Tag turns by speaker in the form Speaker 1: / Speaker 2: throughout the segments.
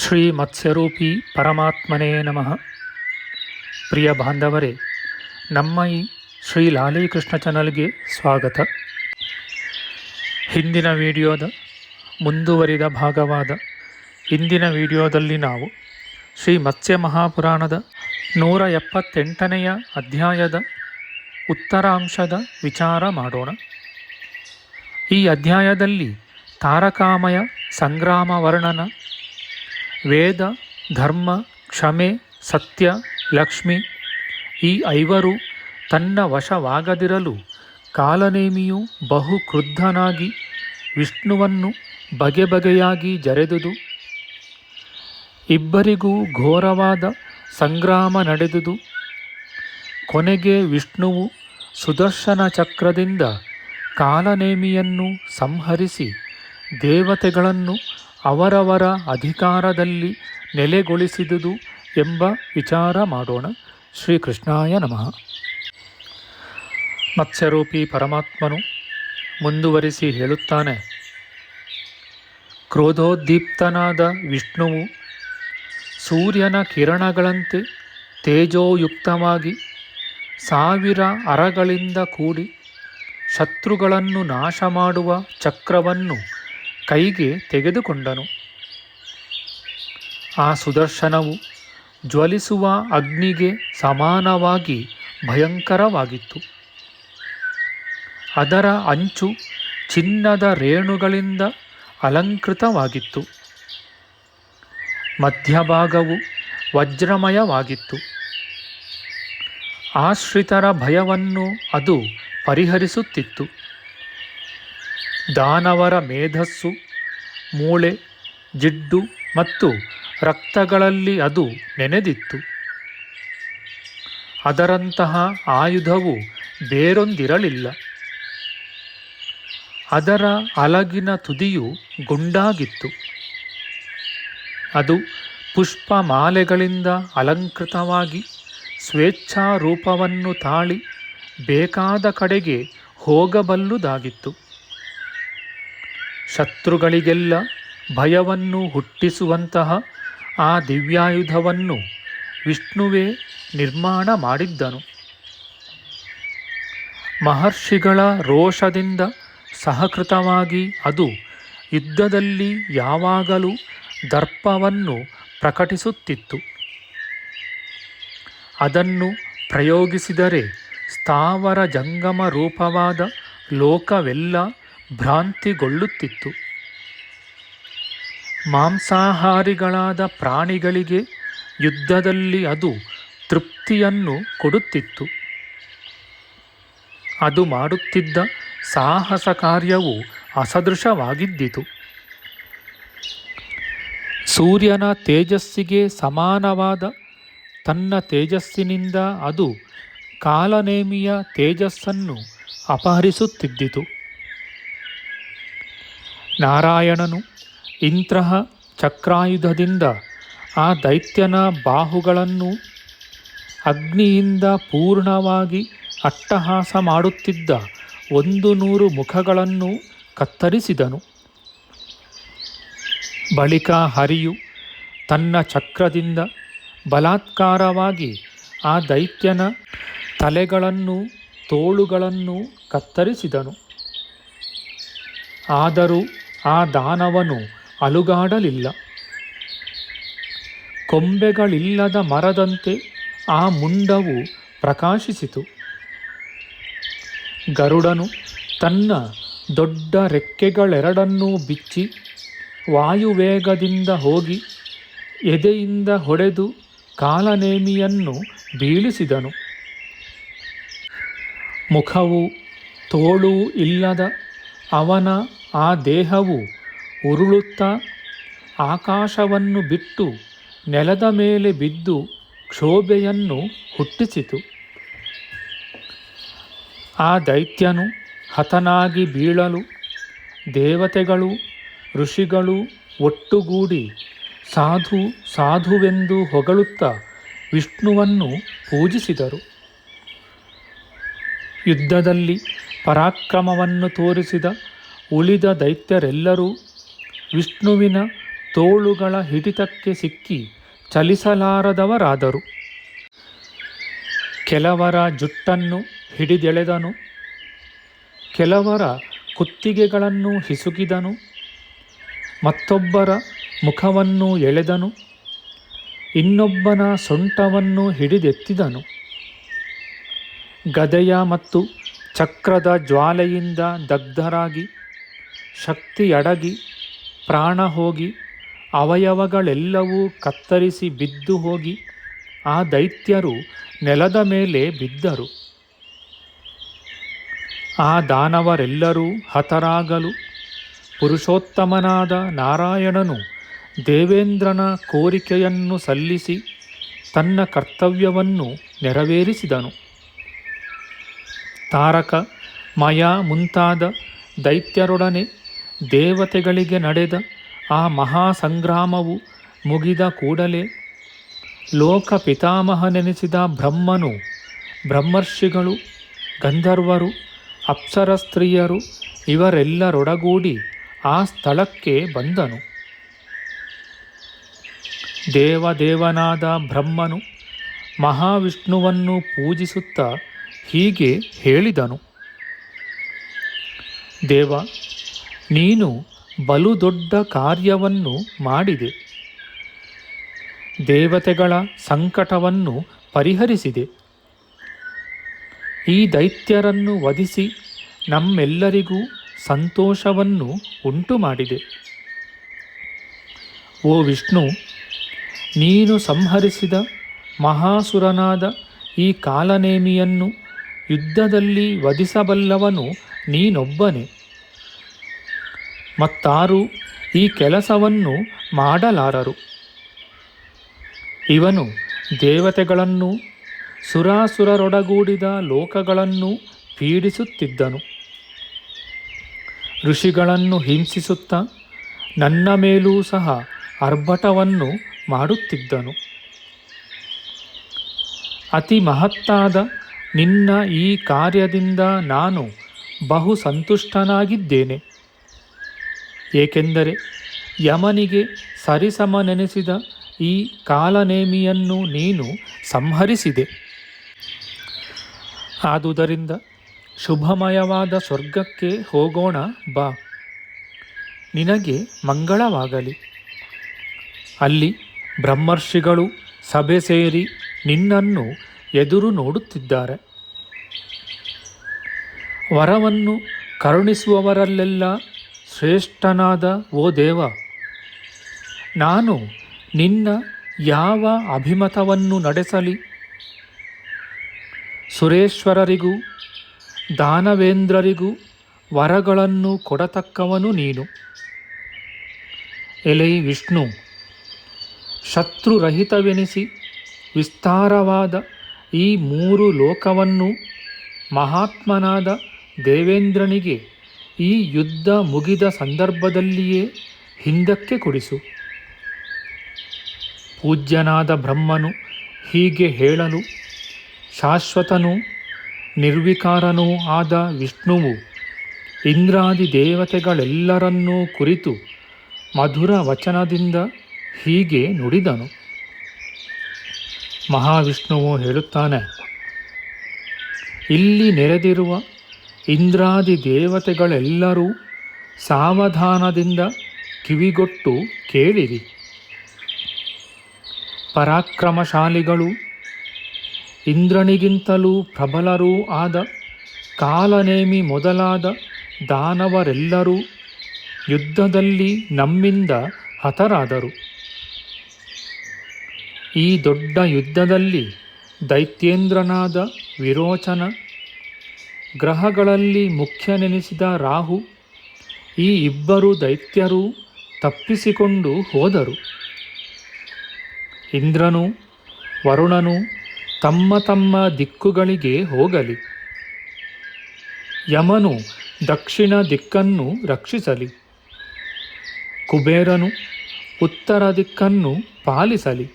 Speaker 1: ಶ್ರೀ ಮತ್ಸ್ಯರೂಪಿ ಪರಮಾತ್ಮನೇ ನಮಃ. ಪ್ರಿಯ ಬಾಂಧವರೇ, ನಮ್ಮ ಈ ಶ್ರೀ ಲಾಲೀಕೃಷ್ಣ ಚಾನಲ್ಗೆ ಸ್ವಾಗತ. ಹಿಂದಿನ ವಿಡಿಯೋದ ಮುಂದುವರಿದ ಭಾಗವಾದ ಹಿಂದಿನ ವಿಡಿಯೋದಲ್ಲಿ ನಾವು ಶ್ರೀ ಮತ್ಸ್ಯ ಮಹಾಪುರಾಣದ ನೂರ ಎಪ್ಪತ್ತೆಂಟನೆಯ ಅಧ್ಯಾಯದ ಉತ್ತರಾಂಶದ ವಿಚಾರ ಮಾಡೋಣ. ಈ ಅಧ್ಯಾಯದಲ್ಲಿ ತಾರಕಾಮಯ ಸಂಗ್ರಾಮ ವರ್ಣನ ವೇದ, ಧರ್ಮ, ಕ್ಷಮೆ, ಸತ್ಯ, ಲಕ್ಷ್ಮಿ ಈ ಐವರು ತನ್ನ ವಶವಾಗದಿರಲು ಕಾಲನೇಮಿಯು ಬಹು ಕ್ರುದ್ಧನಾಗಿ ವಿಷ್ಣುವನ್ನು ಬಗೆ ಬಗೆಯಾಗಿ ಜರೆದುದು. ಇಬ್ಬರಿಗೂ ಘೋರವಾದ ಸಂಗ್ರಾಮ ನಡೆದುದು. ಕೊನೆಗೆ ವಿಷ್ಣುವು ಸುದರ್ಶನ ಚಕ್ರದಿಂದ ಕಾಲನೇಮಿಯನ್ನು ಸಂಹರಿಸಿ ದೇವತೆಗಳನ್ನು ಅವರವರ ಅಧಿಕಾರದಲ್ಲಿ ನೆಲೆಗೊಳಿಸಿದುದು ಎಂಬ ವಿಚಾರ ಮಾಡೋಣ. ಶ್ರೀಕೃಷ್ಣಾಯ ನಮಃ. ಮತ್ಸ್ಯರೂಪಿ ಪರಮಾತ್ಮನು ಮುಂದುವರಿಸಿ ಹೇಳುತ್ತಾನೆ. ಕ್ರೋಧೋದ್ದೀಪ್ತನಾದ ವಿಷ್ಣುವು ಸೂರ್ಯನ ಕಿರಣಗಳಂತೆ ತೇಜೋಯುಕ್ತವಾಗಿ ಸಾವಿರ ಅರಗಳಿಂದ ಕೂಡಿ ಶತ್ರುಗಳನ್ನು ನಾಶ ಮಾಡುವ ಚಕ್ರವನ್ನು ಕೈಗೆ ತೆಗೆದುಕೊಂಡನು. ಆ ಸುದರ್ಶನವು ಜ್ವಲಿಸುವ ಅಗ್ನಿಗೆ ಸಮಾನವಾಗಿ ಭಯಂಕರವಾಗಿತ್ತು. ಅದರ ಅಂಚು ಚಿನ್ನದ ರೇಣುಗಳಿಂದ ಅಲಂಕೃತವಾಗಿತ್ತು. ಮಧ್ಯಭಾಗವು ವಜ್ರಮಯವಾಗಿತ್ತು. ಆಶ್ರಿತರ ಭಯವನ್ನು ಅದು ಪರಿಹರಿಸುತ್ತಿತ್ತು. ದಾನವರ ಮೇಧಸ್ಸು, ಮೂಳೆ, ಜಿಡ್ಡು ಮತ್ತು ರಕ್ತಗಳಲ್ಲಿ ಅದು ನೆನೆದಿತ್ತು. ಅದರಂತಹ ಆಯುಧವು ಬೇರೊಂದಿರಲಿಲ್ಲ. ಅದರ ಅಲಗಿನ ತುದಿಯು ಗುಂಡಾಗಿತ್ತು. ಅದು ಪುಷ್ಪಮಾಲೆಗಳಿಂದ ಅಲಂಕೃತವಾಗಿ ಸ್ವೇಚ್ಛಾರೂಪವನ್ನು ತಾಳಿ ಬೇಕಾದ ಕಡೆಗೆ ಹೋಗಬಲ್ಲುದಾಗಿತ್ತು. ಶತ್ರುಗಳಿಗೆಲ್ಲ ಭಯವನ್ನು ಹುಟ್ಟಿಸುವಂತಹ ಆ ದಿವ್ಯಾಯುಧವನ್ನು ವಿಷ್ಣುವೇ ನಿರ್ಮಾಣ ಮಾಡಿದ್ದನು. ಮಹರ್ಷಿಗಳ ರೋಷದಿಂದ ಸಹಕೃತವಾಗಿ ಅದು ಯುದ್ಧದಲ್ಲಿ ಯಾವಾಗಲೂ ದರ್ಪವನ್ನು ಪ್ರಕಟಿಸುತ್ತಿತ್ತು. ಅದನ್ನು ಪ್ರಯೋಗಿಸಿದರೆ ಸ್ಥಾವರ ಜಂಗಮ ರೂಪವಾದ ಲೋಕವೆಲ್ಲ ಭ್ರಾಂತಿಗೊಳ್ಳುತ್ತಿತ್ತು. ಮಾಂಸಾಹಾರಿಗಳಾದ ಪ್ರಾಣಿಗಳಿಗೆ ಯುದ್ಧದಲ್ಲಿ ಅದು ತೃಪ್ತಿಯನ್ನು ಕೊಡುತ್ತಿತ್ತು. ಅದು ಮಾಡುತ್ತಿದ್ದ ಸಾಹಸ ಕಾರ್ಯವು ಅಸದೃಶವಾಗಿದ್ದಿತು. ಸೂರ್ಯನ ತೇಜಸ್ಸಿಗೆ ಸಮಾನವಾದ ತನ್ನ ತೇಜಸ್ಸಿನಿಂದ ಅದು ಕಾಲನೇಮಿಯ ತೇಜಸ್ಸನ್ನು ಅಪಹರಿಸುತ್ತಿದ್ದಿತು. ನಾರಾಯಣನು ಇಂತಹ ಚಕ್ರಾಯುಧದಿಂದ ಆ ದೈತ್ಯನ ಬಾಹುಗಳನ್ನು ಅಗ್ನಿಯಿಂದ ಪೂರ್ಣವಾಗಿ ಅಟ್ಟಹಾಸ ಮಾಡುತ್ತಿದ್ದ ಒಂದು ನೂರು ಮುಖಗಳನ್ನು ಕತ್ತರಿಸಿದನು. ಬಳಿಕ ಹರಿಯು ತನ್ನ ಚಕ್ರದಿಂದ ಬಲಾತ್ಕಾರವಾಗಿ ಆ ದೈತ್ಯನ ತಲೆಗಳನ್ನು ತೋಳುಗಳನ್ನು ಕತ್ತರಿಸಿದನು. ಆದರೂ ಆ ದಾನವನು ಅಲುಗಾಡಲಿಲ್ಲ. ಕೊಂಬೆಗಳಿಲ್ಲದ ಮರದಂತೆ ಆ ಮುಂಡವು ಪ್ರಕಾಶಿಸಿತು. ಗರುಡನು ತನ್ನ ದೊಡ್ಡ ರೆಕ್ಕೆಗಳೆರಡನ್ನೂ ಬಿಚ್ಚಿ ವಾಯುವೇಗದಿಂದ ಹೋಗಿ ಎದೆಯಿಂದ ಹೊಡೆದು ಕಾಲನೇಮಿಯನ್ನು ಬೀಳಿಸಿದನು. ಮುಖವು ತೋಳು ಇಲ್ಲದ ಅವನ ಆ ದೇಹವು ಉರುಳುತ್ತಾ ಆಕಾಶವನ್ನು ಬಿಟ್ಟು ನೆಲದ ಮೇಲೆ ಬಿದ್ದು ಕ್ಷೋಭೆಯನ್ನು ಹುಟ್ಟಿಸಿತು. ಆ ದೈತ್ಯನು ಹತನಾಗಿ ಬೀಳಲು ದೇವತೆಗಳು, ಋಷಿಗಳು ಒಟ್ಟುಗೂಡಿ ಸಾಧು, ಸಾಧುವೆಂದು ಹೊಗಳುತ್ತಾ ವಿಷ್ಣುವನ್ನು ಪೂಜಿಸಿದರು. ಯುದ್ಧದಲ್ಲಿ ಪರಾಕ್ರಮವನ್ನು ತೋರಿಸಿದ ಉಳಿದ ದೈತ್ಯರೆಲ್ಲರೂ ವಿಷ್ಣುವಿನ ತೋಳುಗಳ ಹಿಡಿತಕ್ಕೆ ಸಿಕ್ಕಿ ಚಲಿಸಲಾರದವರಾದರು. ಕೆಲವರ ಜುಟ್ಟನ್ನು ಹಿಡಿದೆಳೆದನು, ಕೆಲವರ ಕುತ್ತಿಗೆಗಳನ್ನು ಹಿಸುಕಿದನು, ಮತ್ತೊಬ್ಬರ ಮುಖವನ್ನು ಎಳೆದನು, ಇನ್ನೊಬ್ಬನ ಸೊಂಟವನ್ನು ಹಿಡಿದೆತ್ತಿದನು. ಗದೆಯ ಮತ್ತು ಚಕ್ರದ ಜ್ವಾಲೆಯಿಂದ ದಗ್ಧರಾಗಿ ಶಕ್ತಿ ಅಡಗಿ ಪ್ರಾಣ ಹೋಗಿ ಅವಯವಗಳೆಲ್ಲವೂ ಕತ್ತರಿಸಿ ಬಿದ್ದು ಹೋಗಿ ಆ ದೈತ್ಯರು ನೆಲದ ಮೇಲೆ ಬಿದ್ದರು. ಆ ದಾನವರೆಲ್ಲರೂ ಹತರಾಗಲು ಪುರುಷೋತ್ತಮನಾದ ನಾರಾಯಣನು ದೇವೇಂದ್ರನ ಕೋರಿಕೆಯನ್ನು ಸಲ್ಲಿಸಿ ತನ್ನ ಕರ್ತವ್ಯವನ್ನು ನೆರವೇರಿಸಿದನು. ತಾರಕ, ಮಯ ಮುಂತಾದ ದೈತ್ಯರೊಡನೆ ದೇವತೆಗಳಿಗೆ ನಡೆದ ಆ ಮಹಾಸಂಗ್ರಾಮವು ಮುಗಿದ ಕೂಡಲೇ ಲೋಕ ಪಿತಾಮಹನೆನಿಸಿದ ಬ್ರಹ್ಮನು, ಬ್ರಹ್ಮರ್ಷಿಗಳು, ಗಂಧರ್ವರು ಅಪ್ಸರ ಸ್ತ್ರೀಯರು ಇವರೆಲ್ಲರೊಡಗೂಡಿ ಆ ಸ್ಥಳಕ್ಕೆ ಬಂದನು. ದೇವದೇವನಾದ ಬ್ರಹ್ಮನು ಮಹಾವಿಷ್ಣುವನ್ನು ಪೂಜಿಸುತ್ತಾ ಹೀಗೆ ಹೇಳಿದನು. ದೇವ ನೀನು ಬಲು ದೊಡ್ಡ ಕಾರ್ಯವನ್ನು ಮಾಡಿದೆ. ದೇವತೆಗಳ ಸಂಕಟವನ್ನು ಪರಿಹರಿಸಿದೆ. ಈ ದೈತ್ಯರನ್ನು ವಧಿಸಿ ನಮ್ಮೆಲ್ಲರಿಗೂ ಸಂತೋಷವನ್ನು ಉಂಟು ಮಾಡಿದೆ ಓ ವಿಷ್ಣು, ನೀನು ಸಂಹರಿಸಿದ ಮಹಾಸುರನಾದ ಈ ಕಾಲನೇಮಿಯನ್ನು ಯುದ್ಧದಲ್ಲಿ ವಧಿಸಬಲ್ಲವನು ನೀನೊಬ್ಬನೇ. ಮತ್ತಾರೂ ಈ ಕೆಲಸವನ್ನು ಮಾಡಲಾರರು. ಇವನು ದೇವತೆಗಳನ್ನು, ಸುರಾಸುರರೊಡಗೂಡಿದ ಲೋಕಗಳನ್ನು ಪೀಡಿಸುತ್ತಿದ್ದನು. ಋಷಿಗಳನ್ನು ಹಿಂಸಿಸುತ್ತಾ ನನ್ನ ಮೇಲೂ ಸಹ ಅರ್ಭಟವನ್ನು ಮಾಡುತ್ತಿದ್ದನು. ಅತಿ ಮಹತ್ತಾದ ನಿನ್ನ ಈ ಕಾರ್ಯದಿಂದ ನಾನು ಬಹು ಸಂತುಷ್ಟನಾಗಿದ್ದೇನೆ ಏಕೆಂದರೆ ಯಮನಿಗೆ ಸರಿಸಮನೆನಿಸಿದ ಈ ಕಾಲನೇಮಿಯನ್ನು ನೀನು ಸಂಹರಿಸಿದೆ. ಆದುದರಿಂದ ಶುಭಮಯವಾದ ಸ್ವರ್ಗಕ್ಕೆ ಹೋಗೋಣ ಬಾ. ನಿನಗೆ ಮಂಗಳವಾಗಲಿ. ಅಲ್ಲಿ ಬ್ರಹ್ಮರ್ಷಿಗಳು ಸಭೆ ಸೇರಿ ನಿನ್ನನ್ನು ಎದುರು ನೋಡುತ್ತಿದ್ದಾರೆ. ವರವನ್ನು ಕರುಣಿಸುವವರಲ್ಲೆಲ್ಲ ಶ್ರೇಷ್ಠನಾದ ಓ ದೇವ, ನಾನು ನಿನ್ನ ಯಾವ ಅಭಿಮತವನ್ನು ನಡೆಸಲಿ? ಸುರೇಶ್ವರರಿಗೂ, ದಾನವೇಂದ್ರರಿಗೂ ವರಗಳನ್ನು ಕೊಡತಕ್ಕವನು ನೀನು. ಎಲೈ ವಿಷ್ಣು, ಶತ್ರುರಹಿತವೆನಿಸಿ ವಿಸ್ತಾರವಾದ ಈ ಮೂರು ಲೋಕವನ್ನು ಮಹಾತ್ಮನಾದ ದೇವೇಂದ್ರನಿಗೆ ಈ ಯುದ್ಧ ಮುಗಿದ ಸಂದರ್ಭದಲ್ಲಿಯೇ ಹಿಂದಕ್ಕೆ ಕೊಡಿಸು. ಪೂಜ್ಯನಾದ ಬ್ರಹ್ಮನು ಹೀಗೆ ಹೇಳಲು, ಶಾಶ್ವತನೂ ನಿರ್ವಿಕಾರನೂ ಆದ ವಿಷ್ಣುವು ಇಂದ್ರಾದಿ ದೇವತೆಗಳೆಲ್ಲರನ್ನೂ ಕುರಿತು ಮಧುರ ವಚನದಿಂದ ಹೀಗೆ ನುಡಿದನು. ಮಹಾವಿಷ್ಣುವು ಹೇಳುತ್ತಾನೆ, ಇಲ್ಲಿ ನೆರೆದಿರುವ ಇಂದ್ರಾದಿ ದೇವತೆಗಳೆಲ್ಲರೂ ಸಾವಧಾನದಿಂದ ಕಿವಿಗೊಟ್ಟು ಕೇಳಿರಿ. ಪರಾಕ್ರಮಶಾಲಿಗಳು ಇಂದ್ರನಿಗಿಂತಲೂ ಪ್ರಬಲರೂ ಆದ ಕಾಲನೇಮಿ ಮೊದಲಾದ ದಾನವರೆಲ್ಲರೂ ಯುದ್ಧದಲ್ಲಿ ನಮ್ಮಿಂದ ಹತರಾದರು. ಈ ದೊಡ್ಡ ಯುದ್ಧದಲ್ಲಿ ದೈತ್ಯೇಂದ್ರನಾದ ವಿರೋಚನ ಗ್ರಹಗಳಲ್ಲಿ ಮುಖ್ಯನೆನಿಸಿದ ರಾಹು, ಈ ಇಬ್ಬರು ದೈತ್ಯರು ತಪ್ಪಿಸಿಕೊಂಡು ಹೋದರು. ಇಂದ್ರನು, ವರುಣನು ತಮ್ಮ ತಮ್ಮ ದಿಕ್ಕುಗಳಿಗೆ ಹೋಗಲಿ. ಯಮನು ದಕ್ಷಿಣ ದಿಕ್ಕನ್ನು ರಕ್ಷಿಸಲಿ. ಕುಬೇರನು ಉತ್ತರ ದಿಕ್ಕನ್ನು ಪಾಲಿಸಲಿ.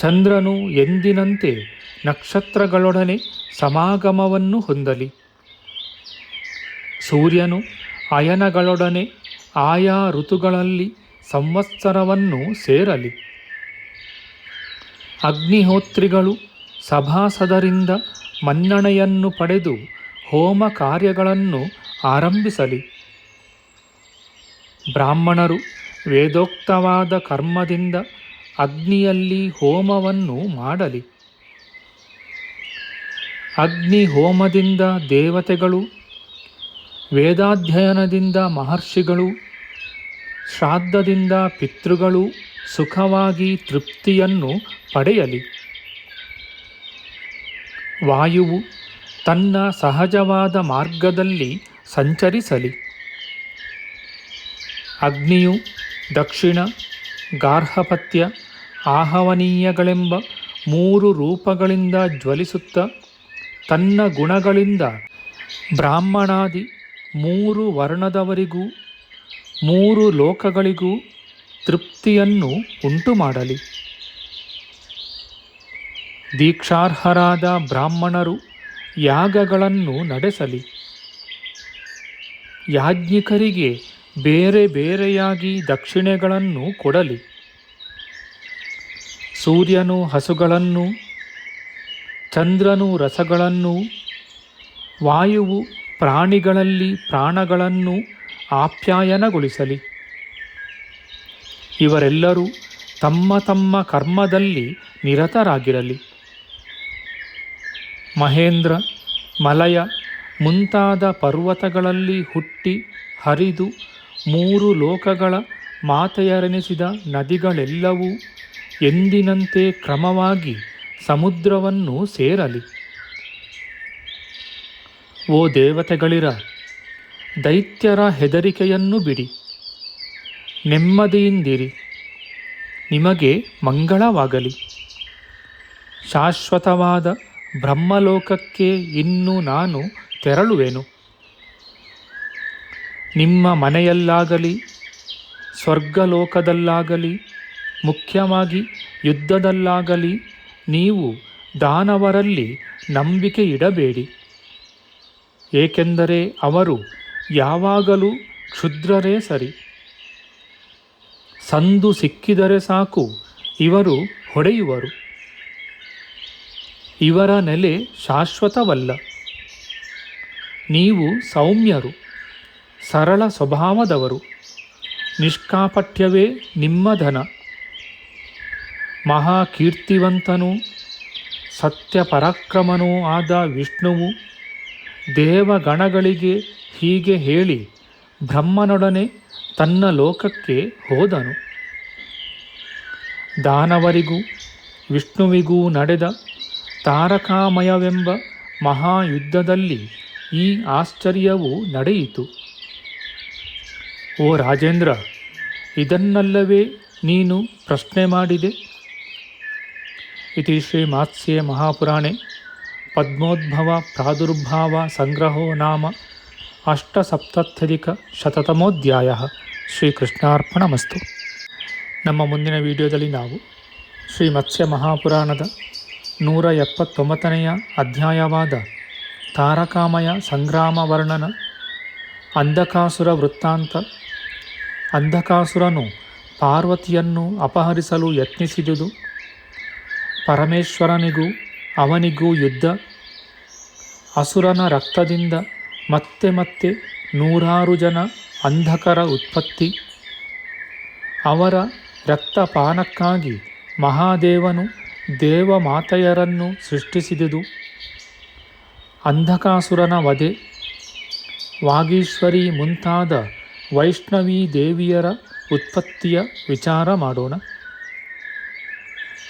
Speaker 1: ಚಂದ್ರನು ಎಂದಿನಂತೆ ನಕ್ಷತ್ರಗಳೊಡನೆ ಸಮಾಗಮವನ್ನು ಹೊಂದಲಿ. ಸೂರ್ಯನು ಅಯನಗಳೊಡನೆ ಆಯಾ ಋತುಗಳಲ್ಲಿ ಸಂವತ್ಸರವನ್ನು ಸೇರಲಿ. ಅಗ್ನಿಹೋತ್ರಿಗಳು ಸಭಾಸದರಿಂದ ಮನ್ನಣೆಯನ್ನು ಪಡೆದು ಹೋಮ ಕಾರ್ಯಗಳನ್ನು ಆರಂಭಿಸಲಿ. ಬ್ರಾಹ್ಮಣರು ವೇದೋಕ್ತವಾದ ಕರ್ಮದಿಂದ ಅಗ್ನಿಯಲ್ಲಿ ಹೋಮವನ್ನು ಮಾಡಲಿ. ಅಗ್ನಿ ಹೋಮದಿಂದ ದೇವತೆಗಳು, ವೇದಾಧ್ಯಯನದಿಂದ ಮಹರ್ಷಿಗಳು, ಶ್ರಾದ್ದದಿಂದ ಪಿತೃಗಳು ಸುಖವಾಗಿ ತೃಪ್ತಿಯನ್ನು ಪಡೆಯಲಿ. ವಾಯುವು ತನ್ನ ಸಹಜವಾದ ಮಾರ್ಗದಲ್ಲಿ ಸಂಚರಿಸಲಿ. ಅಗ್ನಿಯು ದಕ್ಷಿಣ, ಗಾರ್ಹಪತ್ಯ, ಆಹವನೀಯಗಳೆಂಬ ಮೂರು ರೂಪಗಳಿಂದ ಜ್ವಲಿಸುತ್ತ ತನ್ನ ಗುಣಗಳಿಂದ ಬ್ರಾಹ್ಮಣಾದಿ ಮೂರು ವರ್ಣದವರಿಗೂ ಮೂರು ಲೋಕಗಳಿಗೂ ತೃಪ್ತಿಯನ್ನು ಉಂಟು ಮಾಡಲಿ ದೀಕ್ಷಾರ್ಹರಾದ ಬ್ರಾಹ್ಮಣರು ಯಾಗಗಳನ್ನು ನಡೆಸಲಿ. ಯಾಜ್ಞಿಕರಿಗೆ ಬೇರೆ ಬೇರೆಯಾಗಿ ದಕ್ಷಿಣೆಗಳನ್ನು ಕೊಡಲಿ. ಸೂರ್ಯನು ಹಸುಗಳನ್ನು ಚಂದ್ರನು ರಸಗಳನ್ನು ವಾಯುವು ಪ್ರಾಣಿಗಳಲ್ಲಿ ಪ್ರಾಣಗಳನ್ನು ಆಪ್ಯಾಯನಗೊಳಿಸಲಿ. ಇವರೆಲ್ಲರೂ ತಮ್ಮ ತಮ್ಮ ಕರ್ಮದಲ್ಲಿ ನಿರತರಾಗಿರಲಿ. ಮಹೇಂದ್ರ ಮಲಯ ಮುಂತಾದ ಪರ್ವತಗಳಲ್ಲಿ ಹುಟ್ಟಿ ಹರಿದು ಮೂರು ಲೋಕಗಳ ಮಾತೆಯರೆನಿಸಿದ ನದಿಗಳೆಲ್ಲವೂ ಎಂದಿನಂತೆ ಕ್ರಮವಾಗಿ ಸಮುದ್ರವನ್ನು ಸೇರಲಿ. ಓ ದೇವತೆಗಳಿರ, ದೈತ್ಯರ ಹೆದರಿಕೆಯನ್ನು ಬಿಡಿ. ನೆಮ್ಮದಿಯಿಂದಿರಿ, ನಿಮಗೆ ಮಂಗಳವಾಗಲಿ. ಶಾಶ್ವತವಾದ ಬ್ರಹ್ಮಲೋಕಕ್ಕೆ ಇನ್ನು ನಾನು ತೆರಳುವೆನು. ನಿಮ್ಮ ಮನೆಯಲ್ಲಾಗಲಿ, ಸ್ವರ್ಗಲೋಕದಲ್ಲಾಗಲಿ, ಮುಖ್ಯವಾಗಿ ಯುದ್ಧದಲ್ಲಾಗಲಿ ನೀವು ದಾನವರಲ್ಲಿ ನಂಬಿಕೆ ಇಡಬೇಡಿ ಏಕೆಂದರೆ ಅವರು ಯಾವಾಗಲೂ ಕ್ಷುದ್ರರೇ ಸರಿ. ಸಂದು ಸಿಕ್ಕಿದರೆ ಸಾಕು, ಇವರು ಹೊಡೆಯುವರು. ಇವರ ನೆಲೆ ಶಾಶ್ವತವಲ್ಲ. ನೀವು ಸೌಮ್ಯರು, ಸರಳ ಸ್ವಭಾವದವರು. ನಿಷ್ಕಾಪಠ್ಯವೇ ನಿಮ್ಮ ಧನ. ಮಹಾಕೀರ್ತಿವಂತನೂ, ಸತ್ಯಪರಾಕ್ರಮನೂ ಆದ ವಿಷ್ಣುವು ದೇವಗಣಗಳಿಗೆ ಹೀಗೆ ಹೇಳಿ ಬ್ರಹ್ಮನೊಡನೆ ತನ್ನ ಲೋಕಕ್ಕೆ ಹೋದನು. ದಾನವರಿಗೂ ವಿಷ್ಣುವಿಗೂ ನಡೆದ ತಾರಕಾಮಯವೆಂಬ ಮಹಾಯುದ್ಧದಲ್ಲಿ ಈ ಆಶ್ಚರ್ಯವು ನಡೆಯಿತು. ಓ ರಾಜೇಂದ್ರ, ಇದನ್ನಲ್ಲವೇ ನೀನು ಪ್ರಶ್ನೆ ಮಾಡಿದೆ? ಇತಿ ಶ್ರೀ ಮಾತ್ಸ್ಯ ಮಹಾಪುರಾಣೆ ಪದ್ಮೋದ್ಭವ ಪ್ರಾದುರ್ಭಾವ ಸಂಗ್ರಹೋ ನಾಮ ಅಷ್ಟಸಪ್ತತ್ಯಧಿಕ ಶತತಮೋಧ್ಯಾಯ ಶ್ರೀಕೃಷ್ಣಾರ್ಪಣಮಸ್ತು ನಮ್ಮ ಮುಂದಿನ ವಿಡಿಯೋದಲ್ಲಿ ನಾವು ಶ್ರೀ ಮತ್ಸ್ಯ ಮಹಾಪುರಾಣದ ನೂರ ಎಪ್ಪತ್ತೊಂಬತ್ತನೆಯ ಅಧ್ಯಾಯವಾದ ತಾರಕಾಮಯ ಸಂಗ್ರಾಮ ವರ್ಣನ ಅಂಧಕಾಸುರ ವೃತ್ತಾಂತ. ಅಂಧಕಾಸುರನು ಪಾರ್ವತಿಯನ್ನು ಅಪಹರಿಸಲು ಯತ್ನಿಸಿದುದು. ಪರಮೇಶ್ವರನಿಗೂ ಅವನಿಗೂ ಯುದ್ಧ. ಅಸುರನ ರಕ್ತದಿಂದ ಮತ್ತೆ ಮತ್ತೆ ನೂರಾರು ಜನ ಅಂಧಕರ ಉತ್ಪತ್ತಿ. ಅವರ ರಕ್ತಪಾನಕ್ಕಾಗಿ ಮಹಾದೇವನು ದೇವಮಾತೆಯರನ್ನು ಸೃಷ್ಟಿಸಿದುದು. ಅಂಧಕಾಸುರನ ವಧೆ. ವಾಗೀಶ್ವರಿ ಮುಂತಾದ ವೈಷ್ಣವಿ ದೇವಿಯರ ಉತ್ಪತ್ತಿಯ ವಿಚಾರ ಮಾಡೋಣ.